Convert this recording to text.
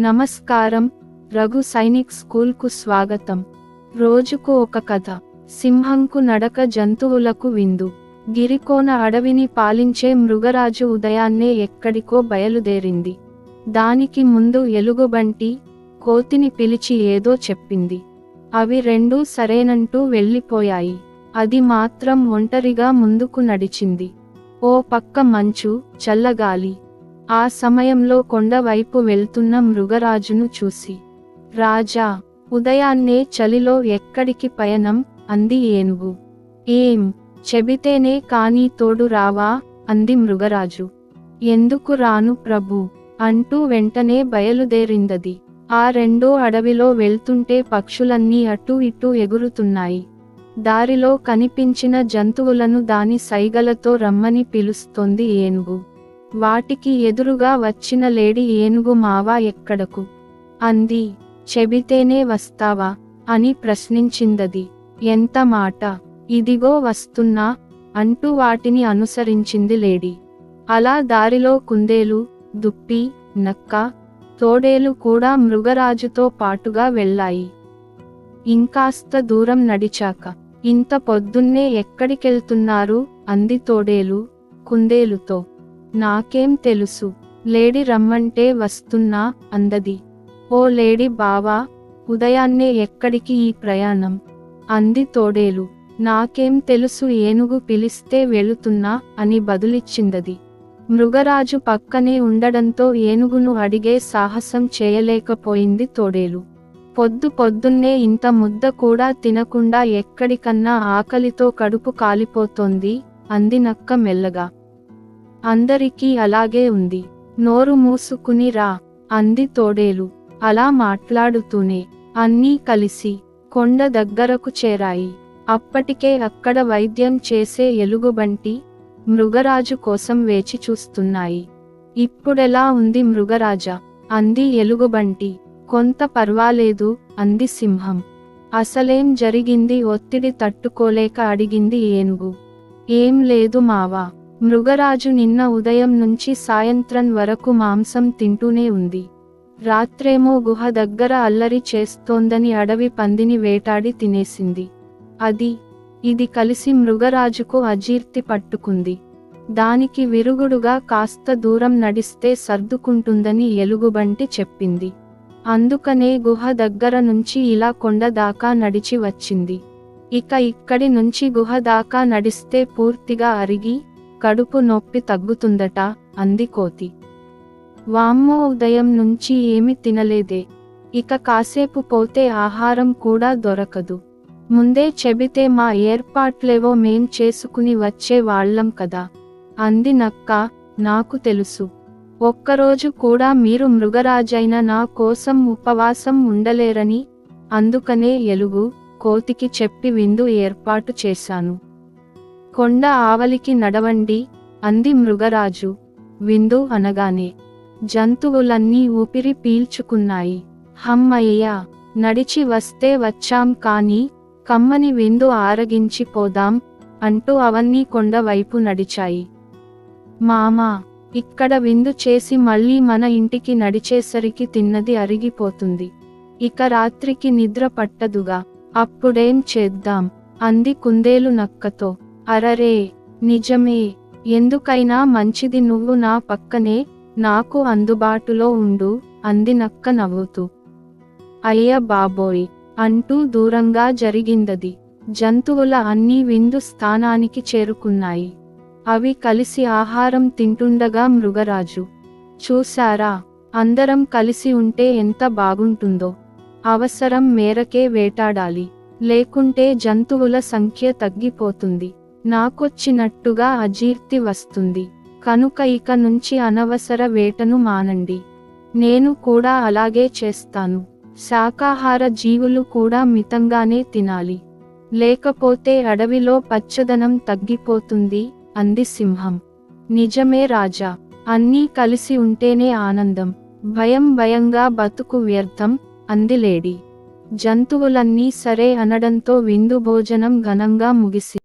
నమస్కారం. రఘు సైనిక్ స్కూల్కు స్వాగతం. రోజుకు ఒక కథ. సింహంకు నడక జంతువులకు విందు. గిరికోన అడవిని పాలించే మృగరాజు ఉదయాన్నే ఎక్కడికో బయలుదేరింది. దానికి ముందు ఎలుగుబంటి కోతిని పిలిచి ఏదో చెప్పింది. అవి రెండూ సరేనంటూ వెళ్ళిపోయాయి. అది మాత్రం ఒంటరిగా ముందుకు నడిచింది. ఓ పక్క మంచు చల్లగాలి. ఆ సమయంలో కొండ వైపు వెళ్తున్న మృగరాజును చూసి రాజా ఉదయాన్నే చలిలో ఎక్కడికి పయనం అంది ఏనుగు. ఏం? చెబితేనే కాని తోడు రావా అంది మృగరాజు. ఎందుకు రాను ప్రభు అంటూ వెంటనే బయలుదేరిందది. ఆ రెండో అడవిలో వెళ్తుంటే పక్షులన్నీ అటూ ఇటూ ఎగురుతున్నాయి. దారిలో కనిపించిన జంతువులను దాని సైగలతో రమ్మని పిలుస్తోంది ఏనుగు. వాటికి ఎదురుగా వచ్చిన లేడి ఏనుగు మావా ఎక్కడకు? అంది. చెబితేనే వస్తావా? అని ప్రశ్నించిందది. ఎంత మాట? ఇదిగో వస్తున్నా అంటూ వాటిని అనుసరించింది లేడి. అలా దారిలో కుందేలు దుప్పి నక్క తోడేలు కూడా మృగరాజుతో పాటుగా వెళ్ళాయి. ఇంకాస్త దూరం నడిచాక ఇంత పొద్దున్నే ఎక్కడికెళ్తున్నారు? అంది తోడేలు కుందేలుతో. నాకేం తెలుసు. లేడి రమ్మంటే వస్తున్నా అందది. ఓ లేడి బావా ఉదయాన్నే ఎక్కడికి ఈ ప్రయాణం? అంది తోడేలు. నాకేం తెలుసు ఏనుగు పిలిస్తే వెళుతున్నా అని బదులిచ్చిందది. మృగరాజు పక్కనే ఉండడంతో ఏనుగును అడిగే సాహసం చేయలేకపోయింది తోడేలు. పొద్దు పొద్దున్నే ఇంత ముద్ద కూడా తినకుండా ఎక్కడికన్నా ఆకలితో కడుపు కాలిపోతోంది అంది నక్క మెల్లగా. అందరికీ అలాగే ఉంది. నోరు మూసుకుని రా. అంది తోడేలు. అలా మాట్లాడుతూనే. అన్నీ కలిసి కొండ దగ్గరకు చేరాయి. అప్పటికే అక్కడ వైద్యం చేసే ఎలుగుబంటి మృగరాజు కోసం వేచి చూస్తున్నాయి. ఇప్పుడెలా ఉంది మృగరాజా? అంది ఎలుగుబంటి. కొంత పర్వాలేదు అంది సింహం. అసలేం జరిగింది ఒత్తిడి తట్టుకోలేక అడిగింది ఏనుగు. ఏం లేదు మావా. మృగరాజు నిన్న ఉదయం నుంచి సాయంత్రం వరకు మాంసం తింటూనే ఉంది. రాత్రేమో గుహ దగ్గర అల్లరి చేస్తోందని అడవి పందిని వేటాడి తినేసింది. అది ఇది కలిసి మృగరాజుకు అజీర్తి పట్టుకుంది. దానికి విరుగుడుగా కాస్త దూరం నడిస్తే సర్దుకుంటుందని ఎలుగుబంటి చెప్పింది. అందుకనే గుహ దగ్గర నుంచి ఇలా కొండ దాకా నడిచి వచ్చింది. ఇక ఇక్కడి నుంచి గుహ దాకా నడిస్తే పూర్తిగా అరిగి కడుపు నొప్పి తగ్గుతుందట అంది కోతి. వామ్మో ఉదయం నుంచి ఏమి తినలేదే. ఇక కాసేపు పోతే ఆహారం కూడా దొరకదు. ముందే చెబితే మా ఏర్పాట్లేవో మేం చేసుకుని వచ్చే వాళ్ళం కదా. అంది నక్క నాకు తెలుసు. ఒక్కరోజు కూడా మీరు మృగరాజైన నా కోసం ఉపవాసం ఉండలేరని అందుకనే ఎలుగు కోతికి చెప్పి విందు ఏర్పాటు చేశాను. కొండ ఆవలికి నడవండి అంది మృగరాజు. విందు అనగానే జంతువులన్నీ ఊపిరి పీల్చుకున్నాయి. హమ్మయ్యా నడిచి వస్తే వచ్చాం కాని కమ్మని విందు ఆరగించి పోదాం అంటూ అవన్నీ కొండ వైపు నడిచాయి. మామా ఇక్కడ విందు చేసి మళ్ళీ మన ఇంటికి నడిచేసరికి తిన్నది అరిగిపోతుంది. ఇక రాత్రికి నిద్ర పట్టదుగా అప్పుడేం చేద్దాం అంది కుందేలు నక్కతో. అరరే నిజమే ఎందుకైనా మంచిది నువ్వు నా పక్కనే నాకు అందుబాటులో ఉండు అంది నక్క నవ్వుతూ. అయ్య బాబోయ్ అంటూ దూరంగా జరిగిందది. జంతువుల అన్ని విందు స్థానానికి చేరుకున్నాయి. అవి కలిసి ఆహారం తింటుండగా మృగరాజు చూశారా అందరం కలిసి ఉంటే ఎంత బాగుంటుందో. అవసరం మేరకే వేటాడాలి లేకుంటే జంతువుల సంఖ్య తగ్గిపోతుంది. నాకొచ్చినట్టుగా అజీర్తి వస్తుంది. కనుక ఇక నుంచి అనవసర వేటను మానండి. నేను కూడా అలాగే చేస్తాను. శాకాహార జీవులు కూడా మితంగానే తినాలి. లేకపోతే అడవిలో పచ్చదనం తగ్గిపోతుంది అంది సింహం. నిజమే రాజా. అన్నీ కలిసి ఉంటేనే ఆనందం. భయం భయంగా బతుకు వ్యర్థం అంది లేడీ. జంతువులన్నీ సరే అనడంతో విందు భోజనం ఘనంగా ముగిసింది.